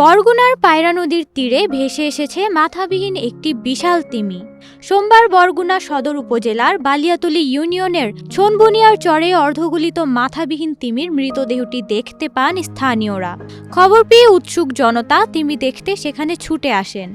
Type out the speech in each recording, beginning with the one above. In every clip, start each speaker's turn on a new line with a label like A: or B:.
A: বরগুনার পায়রা নদীর তীরে ভেসে এসেছে মাথাবিহীন একটি বিশাল তিমি। সোমবার বরগুনা সদর উপজেলার বালিয়াতলি ইউনিয়নের ছনবুনিয়ার চরে অর্ধগলিত মাথাবিহীন তিমির মৃতদেহটি দেখতে পান স্থানীয়রা। খবর পেয়ে উৎসুক জনতা তিমি দেখতে সেখানে ছুটে আসেন।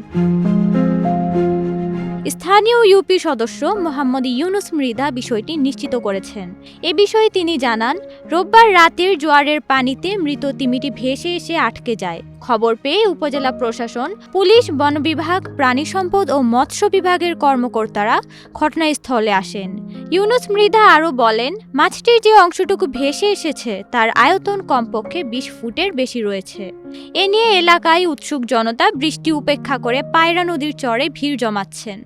A: স্থানীয় ইউপি সদস্য মোহাম্মদ ইউনুস মৃধা বিষয়টি নিশ্চিত করেছেন। এ বিষয়ে তিনি জানান রোববার রাতের জোয়ারের পানিতে মৃত তিমিটি ভেসে এসে আটকে যায়। খবর পেয়ে উপজেলা প্রশাসন, পুলিশ, বন বিভাগ, প্রাণী সম্পদ ও মৎস্য বিভাগের কর্মকর্তারা ঘটনাস্থলে আসেন। ইউনুস মৃধা আরও বলেন, মাছটির যে অংশটুকু ভেসে এসেছে, তার আয়তন কমপক্ষে বিশ ফুটের বেশি রয়েছে। এ নিয়ে এলাকায় উৎসুক জনতা বৃষ্টি উপেক্ষা করে পায়রা নদীর চরে ভিড় জমাচ্ছেন।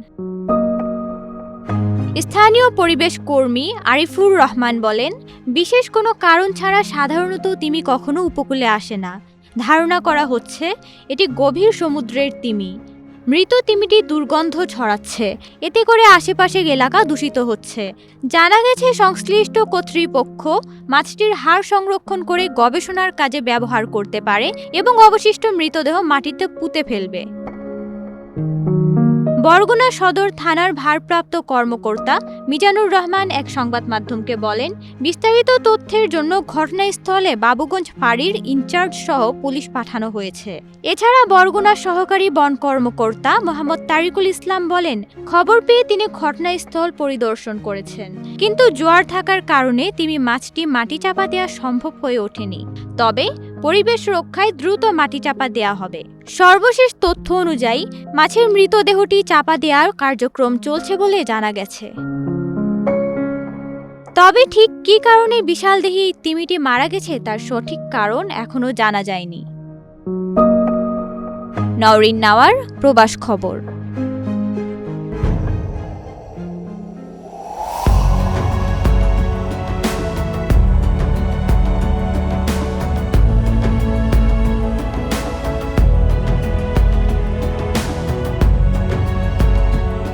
A: স্থানীয় পরিবেশ কর্মী আরিফুর রহমান বলেন, বিশেষ কোনো কারণ ছাড়া সাধারণত তিমি কখনো উপকূলে আসে না। ধারণা করা হচ্ছে, এটি গভীর সমুদ্রের তিমি। মৃত তিমিটি দুর্গন্ধ ছড়াচ্ছে। এতে করে আশেপাশের এলাকা দূষিত হচ্ছে। জানা গেছে, সংশ্লিষ্ট কর্তৃপক্ষ মাছটির হাড় সংরক্ষণ করে গবেষণার কাজে ব্যবহার করতে পারে এবং অবশিষ্ট মৃতদেহ মাটিতে পুঁতে ফেলবে। বরগুনা সদর থানার ভারপ্রাপ্ত কর্মকর্তা মিজানুর রহমান এক সংবাদ মাধ্যমকে বলেন, বিস্তারিত তথ্যের জন্য ঘটনাস্থলে বাবুগঞ্জ ফাঁড়ির ইনচার্জ সহ পুলিশ পাঠানো হয়েছে। এছাড়া বরগুনা সহকারী বন কর্মকর্তা মোহাম্মদ তারিকুল ইসলাম বলেন, খবর পেয়ে তিনি ঘটনাস্থল পরিদর্শন করেছেন। কিন্তু জোয়ার থাকার কারণে তিনি মাছটি মাটি চাপা দেওয়া সম্ভব হয়ে ওঠেনি। তবে পরিবেশ রক্ষায় দ্রুত মাটি চাপা দেওয়া হবে। সর্বশেষ তথ্য অনুযায়ী, মাছের মৃতদেহটি চাপা দেওয়ার কার্যক্রম চলছে বলে জানা গেছে। তবে ঠিক কী কারণে বিশালদেহী তিমিটি মারা গেছে তার সঠিক কারণ এখনও জানা যায়নি। নওরিন নাওয়ার, প্রবাস খবর।